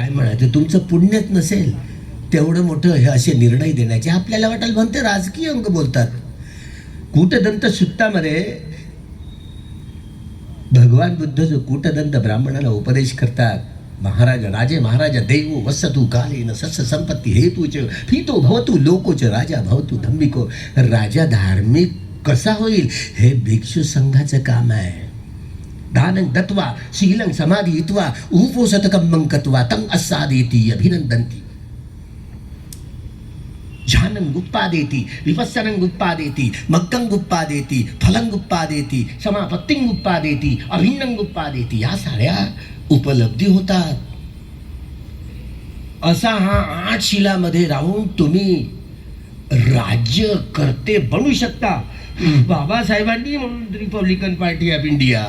काय म्हणायचं? तुमचं पुण्यच नसेल. तेवढं मोठं हे असे निर्णय देण्याचे आपल्याला वाटेल. म्हणते राजकीय अंक बोलतात. कूटदंत सुत्तामध्ये भगवान बुद्ध जो कूटदंत ब्राह्मणाला उपदेश करतात महाराज राजे महाराजा देव वसतू कालीन सस संपत्ती हेतूच फितो भवतू लोकोच राजा भवतू धम्मिको। राजा धार्मिक कसा होईल? हे भिक्षू संघाचं काम आहे. दानं दत्वा शीलं समाधीत्वा उपोषतकं मंकत्वा तं अस्सादेती अभिनंदन्ति ध्यानं गुप्पादेति, विपस्सनं गुप्पादेति, मक्कं गुप्पादेति, फलं गुप्पादेति, समापत्तिं गुप्पादेति, अभिन्नं गुप्पादेति, या साऱ्या उपलब्धी होतात। असा हा आठ शिलामध्ये राहून तुम्ही राज्य करते बनू शकता। बाबासाहेबांनी म्हणून Republican party of India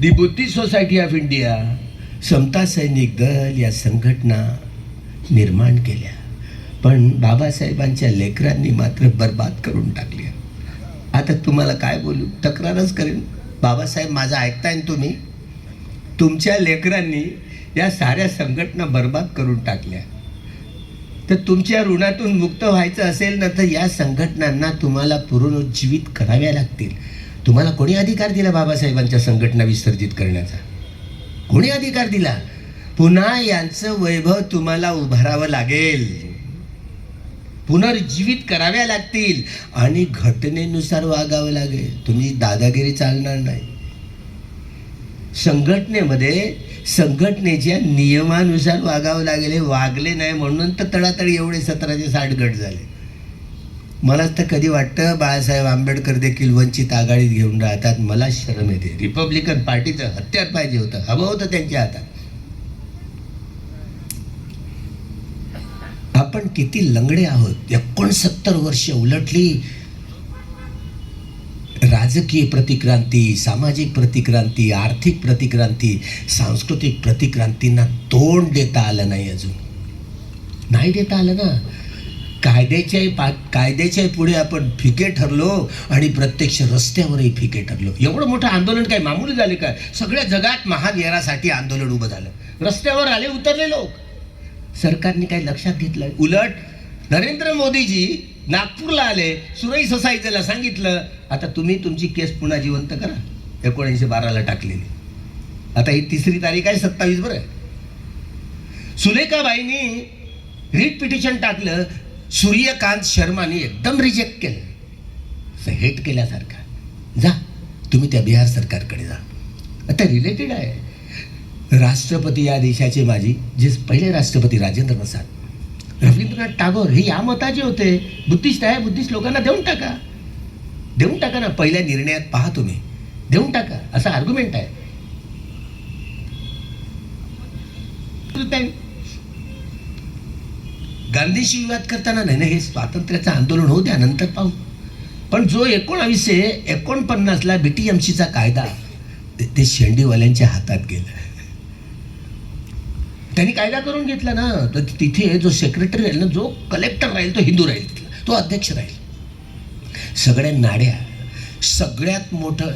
the Buddhist society of India Samata Sainik Dal या संघटना निर्माण केल्या. पण बाबासाहेबांच्या लेकरांनी मात्र बर्बाद करून टाकल्या. आता तुम्हाला काय बोलू? तक्रारच करेन. बाबासाहेब माझं ऐकताय ना तुम्ही? तुमच्या लेकरांनी या साऱ्या संघटना बर्बाद करून टाकल्या. तर तुमच्या ऋणातून मुक्त व्हायचं असेल ना तर या संघटनांना तुम्हाला पुनरुज्जीवित कराव्या लागतील. तुम्हाला कोणी अधिकार दिला बाबासाहेबांच्या संघटना विसर्जित करण्याचा? कोणी अधिकार दिला? पुन्हा यांचं वैभव तुम्हाला उभारावं लागेल. पुनर्जीवित कराव्या लागतील आणि घटनेनुसार वागावं लागेल. तुम्ही दादागिरी चालणार नाही. संघटनेमध्ये संघटनेच्या नियमानुसार वागावं लागेल. वागले नाही म्हणून तर तळातळी एवढे सतराचे साठ गट झाले. मला तर कधी वाटतं बाळासाहेब आंबेडकर देखील वंचित आघाडीत घेऊन राहतात? मला शरम येते. रिपब्लिकन पार्टीचं हत्यार पाहिजे होतं. हवं होतं त्यांच्या हातात. आपण किती लंगडे आहोत? एकोणसत्तर वर्ष उलटली. राजकीय प्रतिक्रांती सामाजिक प्रतिक्रांती आर्थिक प्रतिक्रांती सांस्कृतिक प्रतिक्रांतींना तोंड देता आलं नाही अजून. नाही देता आलं ना? कायद्याच्या पा कायद्याच्या पुढे आपण फिके ठरलो आणि प्रत्यक्ष रस्त्यावरही फिके ठरलो. एवढं मोठं आंदोलन काय मामूली झाले काय सगळ्या जगात महान महाविहारासाठी आंदोलन उभं झालं. रस्त्यावर आले उतरले लोक. सरकारने काही लक्षात घेतलं? उलट नरेंद्र मोदीजी नागपूरला आले सुरई ससाईचं सांगितलं आता तुम्ही तुमची केस पुन्हा जिवंत करा. एकोणीसशे बाराला टाकलेली. आता ही तिसरी तारीख आहे सत्तावीस बरं. सुलेखाबाईंनी रीट पिटिशन टाकलं सूर्यकांत शर्माने एकदम रिजेक्ट केलं. असं हेट केल्यासारखा. जा तुम्ही त्या बिहार सरकारकडे जा. आता रिलेटेड आहे. राष्ट्रपती या देशाचे माजी जे पहिले राष्ट्रपती राजेंद्र प्रसाद रवींद्रनाथ टागोर हे या मताचे होते. बुद्धिस्ट आहे बुद्धिस्ट लोकांना देऊन टाका. देऊन टाका ना पहिल्या निर्णयात पहा तुम्ही. देऊन टाका असा आर्ग्युमेंट आहे. गांधीशी विवाद करताना नाही ना हे स्वातंत्र्याचं आंदोलन होऊ द्या नंतर पाहू. पण जो एकोणावीसशे एकोणपन्नासला बीटीएमसीचा कायदा ते- शेंडीवाल्यांच्या हातात गेला. त्यांनी कायदा करून घेतला ना तर तिथे जो सेक्रेटरी राहील ना जो कलेक्टर राहील तो हिंदू राहील तिथला तो अध्यक्ष राहील. सगळ्या नाड्या सगळ्यात मोठं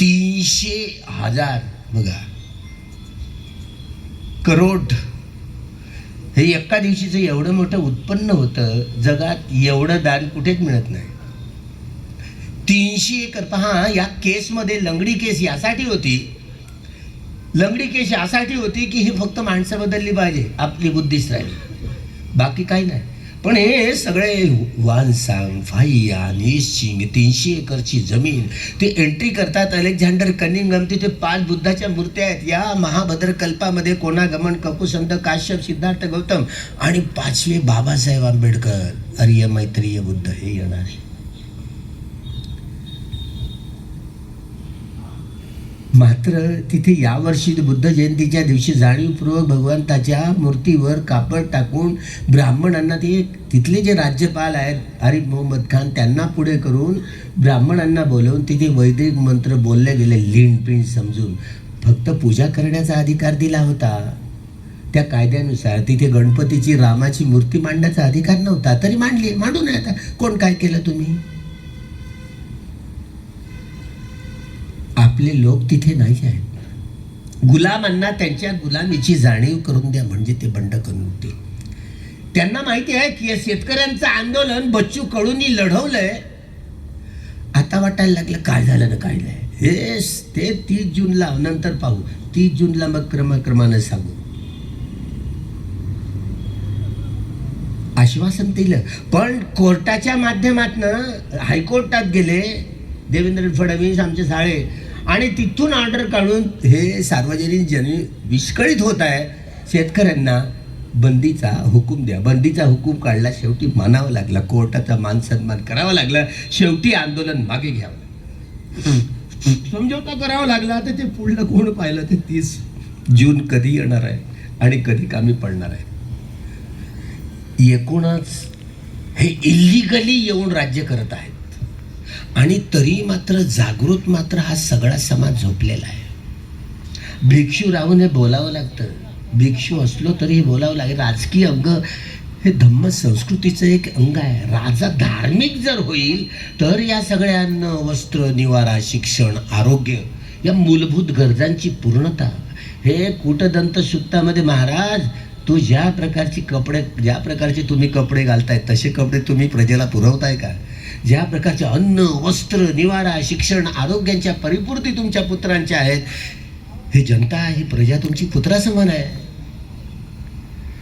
तीनशे हजार बघा करोड हे एका दिवशीचं एवढं मोठं उत्पन्न होतं जगात एवढं दान कुठेच मिळत नाही. तीनशे एकर पहा या केसमध्ये लंगडी केस यासाठी होती. लंगडी केस यासाठी होती की ही फक्त माणसं बदलली पाहिजे आपली बुद्धीच राहिली बाकी काही नाही. पण हे सगळे वानसांग फाईयान निशिंग तीनशे एकरची जमीन ते एंट्री करतात अलेक्झांडर कनिंगम तिथे पाच बुद्धाच्या मूर्त्या आहेत. या महाभद्र कल्पामध्ये कोणागमन कपुसंत काश्यप सिद्धार्थ गौतम आणि पाचवे बाबासाहेब आंबेडकर अर्य मैत्रीय बुद्ध हे येणार आहे. मात्र तिथे यावर्षी बुद्ध जयंतीच्या दिवशी जाणीवपूर्वक भगवंताच्या मूर्तीवर कापड टाकून ब्राह्मणांना ते तिथले जे राज्यपाल आहेत आरिफ मोहम्मद खान त्यांना पुढे करून ब्राह्मणांना बोलवून तिथे वैदिक मंत्र बोलले गेले लिंडपिंड समजून. फक्त पूजा करण्याचा अधिकार दिला होता. त्या कायद्यानुसार तिथे गणपतीची रामाची मूर्ती मांडण्याचा अधिकार नव्हता. तरी मांडली मांडू नये आता. कोण काय केलं तुम्ही? आपले लोक तिथे नाही आहेत. गुलामांना त्यांच्या गुलामीची जाणीव करून द्या म्हणजे ते बंड करून होते त्यांना माहिती आहे की या शेतकऱ्यांचं आंदोलन बच्चू कडूंनी लढवलंय. आता वाटायला लागलं काय झालं ना काय नाही. हे ते तीस जूनला नंतर पाहू. तीस जूनला मग क्रमक्रमानं सांगू. आश्वासन दिलं. पण कोर्टाच्या माध्यमातनं हायकोर्टात गेले देवेंद्र फडणवीस आमचे साळे. आणि तिथून ऑर्डर काढून हे सार्वजनिक जन विस्कळीत होत आहे शेतकऱ्यांना. बंदीचा हुकूम द्या. बंदीचा हुकूम काढला शेवटी मानावं लागला. कोर्टाचा मान सन्मान करावा लागला. शेवटी आंदोलन मागे घ्यावं समझोता करावा लागला. तर ते पुढलं कोण पाहिलं? ते तीस जून कधी येणार आहे आणि कधी कामी पडणार आहे? एकूणच हे इल्लिगली येऊन राज्य करत आहेत. आणि तरी मात्र जागृत मात्र हा सगळा समाज झोपलेला आहे. भिक्षू राहून हे बोलावं लागतं. भिक्षू असलो तरी हे बोलावं लागेल. राजकीय अंग हे धम्म संस्कृतीचं एक अंग आहे. राजा धार्मिक जर होईल तर या सगळ्यांना वस्त्र निवारा शिक्षण आरोग्य या मूलभूत गरजांची पूर्णता. हे कूटदंत सुत्तामध्ये महाराज तू ज्या प्रकारची कपडे ज्या प्रकारचे तुम्ही कपडे घालताय तसे कपडे तुम्ही प्रजेला पुरवताय का? ज्या प्रकारचे अन्न वस्त्र निवारा शिक्षण आरोग्यांच्या परिपूर्ती तुमच्या पुत्रांच्या आहेत हे जनता ही प्रजा तुमची पुत्रासमान आहे.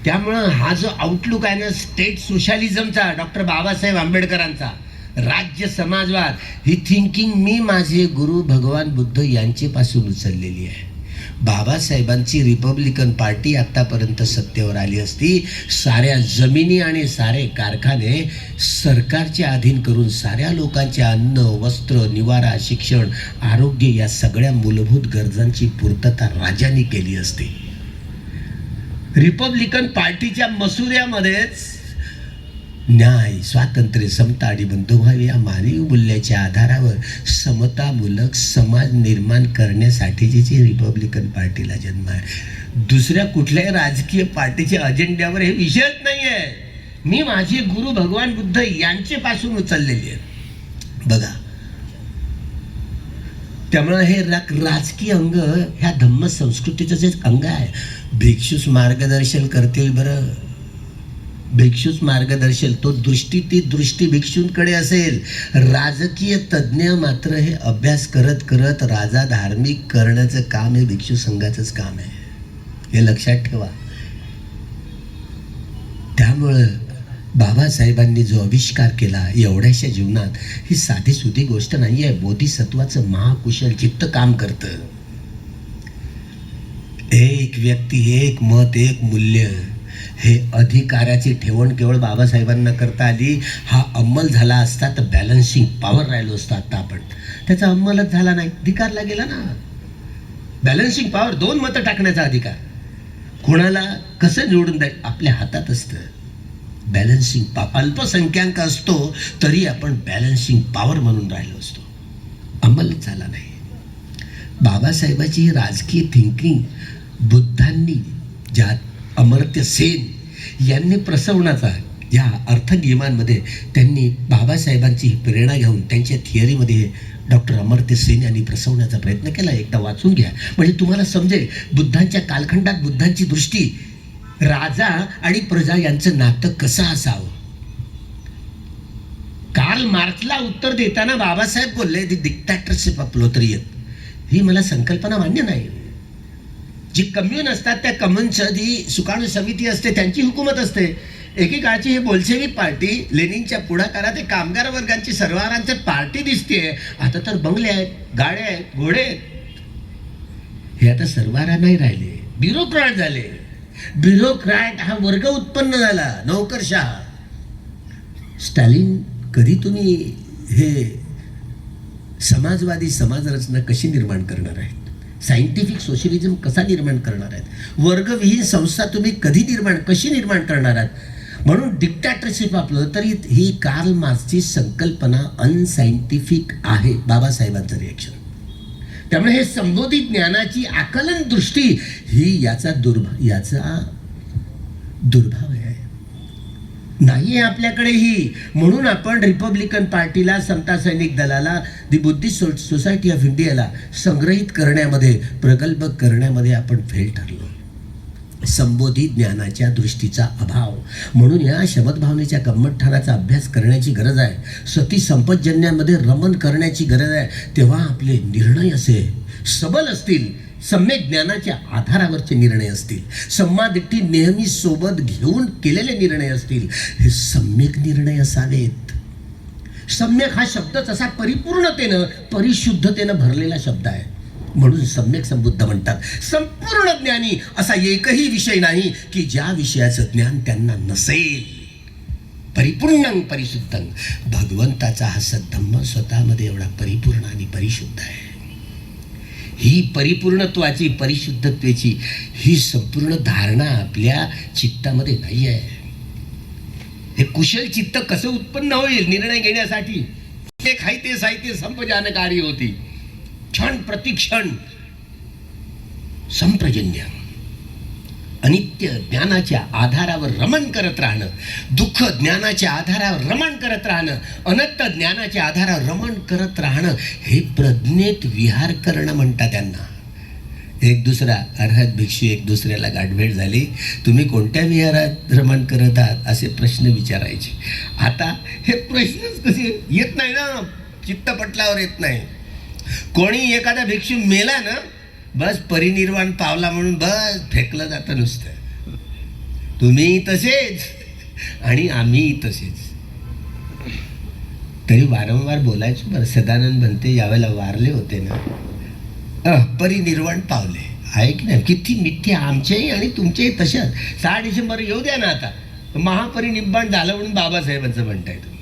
त्यामुळं हा जो आउटलुक आहे ना स्टेट सोशालिझमचा डॉक्टर बाबासाहेब आंबेडकरांचा राज्य समाजवाद ही थिंकिंग मी माझे गुरु भगवान बुद्ध यांचेपासून उचललेली आहे. बाबासाहेबांची रिपब्लिकन पार्टी आतापर्यंत सत्तेवर आली असती. साऱ्या जमिनी आणि सारे कारखाने सरकारच्या अधीन करून साऱ्या लोकांचे अन्न वस्त्र निवारा शिक्षण आरोग्य या सगळ्या मूलभूत गरजांची पूर्तता राजांनी केली असती. रिपब्लिकन पार्टीच्या मसुऱ्यामध्येच न्याय स्वातंत्र्य समता आणि बंधुभाव या मानवी मूल्याच्या आधारावर समतामूलक समाज निर्माण करण्यासाठीची जी रिपब्लिकन पार्टीला जन्म आहे. दुसऱ्या कुठल्याही राजकीय पार्टीच्या अजेंड्यावर हे विषयच नाही आहे मी माझे गुरु भगवान बुद्ध यांचेपासून उचललेली आहे बघा. त्यामुळं हे राजकीय अंग ह्या धम्म संस्कृतीचं जे अंग आहे. भिक्षूस मार्गदर्शन करतील बरं. भिक्षूच मार्गदर्शन तो दृष्टी ती दृष्टी भिक्षूंकडे असेल. राजकीय तज्ज्ञ मात्र हे अभ्यास करत करत राजा धार्मिक करण्याचं काम हे भिक्षू संघाचंच काम आहे. हे लक्षात ठेवा. त्यामुळं बाबासाहेबांनी जो आविष्कार केला एवढ्याशा जीवनात ही साधी सुधी गोष्ट नाही आहे. बोधिसत्वाचं महाकुशल चित्त काम करतं. एक व्यक्ती एक मत एक मूल्य. हे अधिकाराची ठेवण केवळ बाबासाहेबांना करता आली. हा अंमल झाला असता तर बॅलन्सिंग पॉवर राहिलो असतो आता आपण. त्याचा अंमलच झाला नाही. अधिकारला गेला ना. बॅलन्सिंग पॉवर दोन मतं टाकण्याचा अधिकार. कोणाला कसं निवडून द्याय आपल्या हातात असतं. बॅलन्सिंग पा अल्पसंख्याक असतो तरी आपण बॅलन्सिंग पॉवर म्हणून राहिलो असतो. अंमलच झाला नाही. बाबासाहेबाची राजकीय थिंकिंग बुद्धांनी ज्या अमर्त्य सेन यांनी प्रसवण्याचा या अर्थनियमांमध्ये त्यांनी बाबासाहेबांची प्रेरणा घेऊन त्यांच्या थिअरीमध्ये डॉक्टर अमर्त्य सेन यांनी प्रसवण्याचा प्रयत्न केला. एकदा वाचून घ्या. म्हणजे तुम्हाला समजेल बुद्धांच्या कालखंडात बुद्धांची दृष्टी राजा आणि प्रजा यांचं नातं कसं असावं? काल मार्क्सला उत्तर देताना बाबासाहेब बोलले दी डिक्टॅटरशिप तरी येत ही मला संकल्पना मान्य नाही. जी कम्युन असतात त्या कम्युनचं जी सुकाणू समिती असते त्यांची हुकूमत असते. एकेकाळची ही बोलशेवी पार्टी लेनिनच्या पुढाकारात हे कामगार वर्गांची सर्वारांचे पार्टी दिसते आता तर बंगले आहेत गाड्या आहेत घोडे आहेत. हे आता सर्वारा नाही राहिले. ब्युरोक्रॅट झाले. ब्युरोक्रॅट हा वर्ग उत्पन्न झाला नोकरशाह स्टॅलिन कधी तुम्ही हे समाजवादी समाजरचना कशी निर्माण करणार आहेत? सायंटिफिक सोशलिझम कसा निर्माण करणार आहेत? वर्गविहीन संस्था तुम्ही कधी निर्माण कशी निर्माण करणार आहात? म्हणून डिक्टॅटरशिप आपलं तरी ही कार्ल मार्क्सची संकल्पना अनसायंटिफिक आहे बाबासाहेबांचं रिॲक्शन त्यामुळे हे संबोधित ज्ञानाची आकलन दृष्टी ही याचा दुर्भा याचा दुर्भाव आहे. नाही आहे आपल्याकडेही. म्हणून आपण रिपब्लिकन पार्टीला समता सैनिक दलाला the Buddhist so society of इंडियाला संग्रहित करण्यामध्ये प्रकल्प करण्यामध्ये आपण फेल ठरलो. संबोधित ज्ञानाच्या दृष्टीचा अभाव. म्हणून या शब्दभावनेच्या गम्मतठाणाचा अभ्यास करण्याची गरज आहे. सती संपतजन्यामध्ये रमण करण्याची गरज आहे. तेव्हा आपले निर्णय असे सबल असतील. सम्यक ज्ञानाच्या आधारावरचे निर्णय असतील. सम्मादिट्टी नेहमी सोबत घेऊन केलेले निर्णय असतील. हे सम्यक निर्णय असावेत. सम्यक हा शब्दच असा परिपूर्णतेनं परिशुद्धतेनं भरलेला शब्द आहे. म्हणून सम्यक संबुद्ध म्हणतात. संपूर्ण ज्ञानी असा एकही विषय नाही की ज्या विषयाचं ज्ञान त्यांना नसेल. परिपूर्ण परिशुद्ध. भगवंताचा हा सद्धम्म स्वतःमध्ये एवढा परिपूर्ण आणि परिशुद्ध आहे. ही परिपूर्णत्वाची परिशुद्धत्वेची ही संपूर्ण धारणा आपल्या चित्तामध्ये नाही आहे हे कुशल चित्त कसं उत्पन्न होईल निर्णय घेण्यासाठी? ते खायते साहित्य संपजानकारी होती. क्षण प्रतिक्षण संप्रजन्य. अनित्य ज्ञानाच्या आधारावर रमण करत राहणं दुःख ज्ञानाच्या आधारावर रमण करत राहणं अनंत ज्ञानाच्या आधारावर रमण करत राहणं हे प्रज्ञेत विहार करणं म्हणतात त्यांना. एक दुसरा अर्हत भिक्षू एक दुसऱ्याला गाठभेट झाली तुम्ही कोणत्या विहारात रमण करत आहात? असे प्रश्न विचारायचे. आता हे प्रश्नच कसे येत नाही ना? चित्तपटलावर येत नाही. कोणी एखादा भिक्षू मेला ना बस परिनिर्वाण पावला म्हणून बस फेकलं जातं नुसतं. तुम्ही तसेच आणि आम्ही तसेच. तरी वारंवार बोलायचो बरं. सदानंद म्हणते यावेळेला वारले होते ना. परिनिर्वाण पावले. आहे की नाही किती मिथ्या आमचेही आणि तुमचेही तसेच. सहा डिसेंबर येऊ द्या ना आता. महापरिनिर्वाण झालं म्हणून बाबासाहेबांचं म्हणताय तुम्ही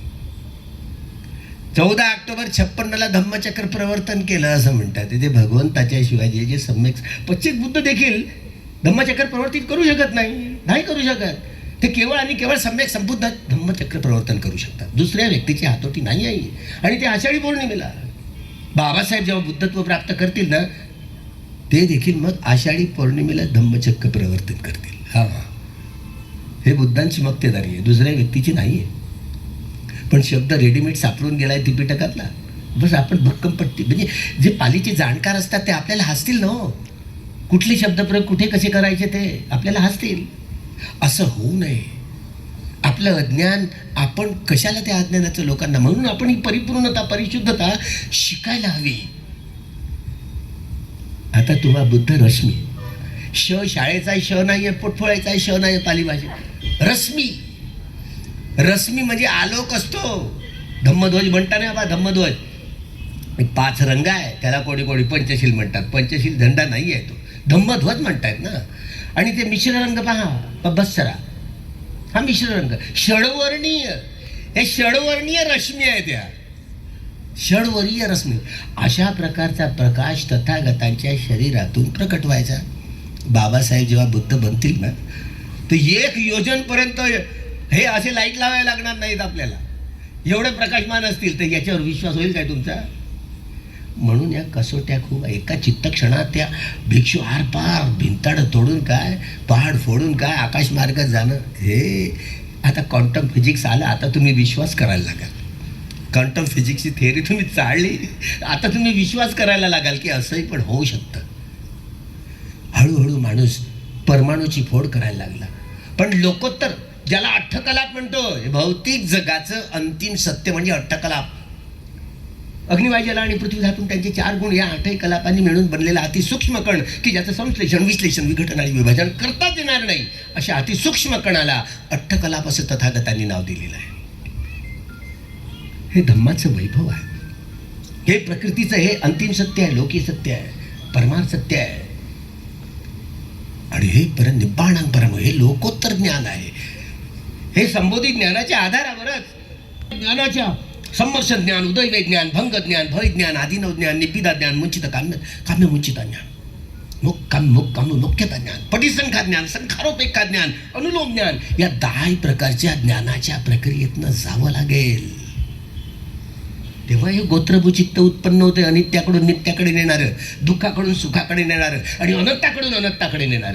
चौदा ऑक्टोबर छप्पन्नला धम्मचक्र प्रवर्तन केलं असं म्हणतात. ते भगवंताच्या शिवाय जे सम्यक पश्चिम बुद्ध देखील धम्मचक्र प्रवर्तित करू शकत नाही. नाही करू शकत. ते केवळ आणि केवळ सम्यक संबुद्ध धम्मचक्र प्रवर्तन करू शकतात. दुसऱ्या व्यक्तीची हातोटी नाही आहे आणि ते आषाढी पौर्णिमेला. बाबासाहेब जेव्हा बुद्धत्व प्राप्त करतील ना ते देखील मग आषाढी पौर्णिमेला धम्मचक्र प्रवर्तन करतील. हा. हे बुद्धांची मक्तेदारी आहे. दुसऱ्या व्यक्तीची नाही आहे पण शब्द रेडीमेड सापडून गेलाय त्रिपिटकातला बस आपण भक्कम पट्टी म्हणजे जे पालीचे जाणकार असतात ते आपल्याला हसतील ना हो. कुठले शब्दप्रयोग कुठे कसे करायचे ते आपल्याला हसतील. असं होऊ नये. आपलं अज्ञान आपण कशाला त्या अज्ञानाचं लोकांना म्हणून आपण ही परिपूर्णता परिशुद्धता शिकायला हवी. आता तुम्हा बुद्ध रश्मी. श शाळेचा श नाही आहे पोटफोळायचा श नाही आहे पाली भाषेत. रश्मी. रश्मी म्हणजे आलोक असतो. धम्मध्वज म्हणता नाही बा धम्मध्वज. पाच रंग आहे त्याला कोणी कोणी पंचशील म्हणतात. पंचशील झंडा नाही आहे तो. धम्मध्वज म्हणतायत ना. आणि ते मिश्र रंग पहा बसरा. हा मिश्र रंग. षडवर्णीय. हे षडवर्णीय रश्मी आहे त्या. षडवर्णीय रश्मी. अशा प्रकारचा प्रकाश तथागतांच्या शरीरातून प्रकट व्हायचा बाबासाहेब जेव्हा बुद्ध बनतील ना तर एक योजनपर्यंत हे असे लाइट लावायला लागणार नाहीत आपल्याला. एवढे प्रकाशमान असतील तर याच्यावर विश्वास होईल काय तुमचा? म्हणून या कसोट्या खूप एका चित्तक्षणात त्या भिक्षू आर पार भिंताड तोडून काय पहाड फोडून काय आकाश मार्गात जाणं. हे आता क्वांटम फिजिक्स आलं आता तुम्ही विश्वास करायला लागाल. क्वांटम फिजिक्सची थिअरी तुम्ही चाळली आता तुम्ही विश्वास करायला लागाल की असंही पण होऊ शकतं. हळूहळू माणूस परमाणूची फोड करायला लागला. पण लोकोत्तर ज्याला अठ्ठकलाप म्हणतो भौतिक जगाचं अंतिम सत्य म्हणजे अठ्ठकलाप अग्निवायजला आणि पृथ्वी धातून त्यांचे चार गुण या आठही कलापांनी मिळून बनलेला अतिसूक्ष्म कण की ज्याचं संश्लेषण विश्लेषण विघटन आणि विभाजन करताच येणार नाही अशा अतिसूक्ष्म कणाला अठ्ठकलाप असं तथागतांनी नाव दिलेलं आहे. हे धम्माचं वैभव आहे. हे प्रकृतीचं हे अंतिम सत्य आहे लोकी सत्य आहे परमार सत्य आहे. आणि हे परत निब्बाणांग परम हे लोकोत्तर ज्ञान आहे. हे संबोधित ज्ञानाच्या आधारावरच ज्ञानाच्या संमर्ष ज्ञान उदय ज्ञान भंग ज्ञान भय ज्ञान आदिनव ज्ञान निपिदा ज्ञान मुंचित काम्य काम्य मुंचिता ज्ञान. मुख काम मुख काम मुख्यता ज्ञान. पटिसंख्या ज्ञान संखारोपेक्षा ज्ञान अनुलोम ज्ञान या दहा प्रकारच्या ज्ञानाच्या प्रक्रियेतनं जावं लागेल. तेव्हा हे गोत्रभूचित्त उत्पन्न होते अनित्याकडून नित्याकडे नेणारं दुःखाकडून सुखाकडे नेणारं आणि अनंताकडून अनंताकडे नेणारं.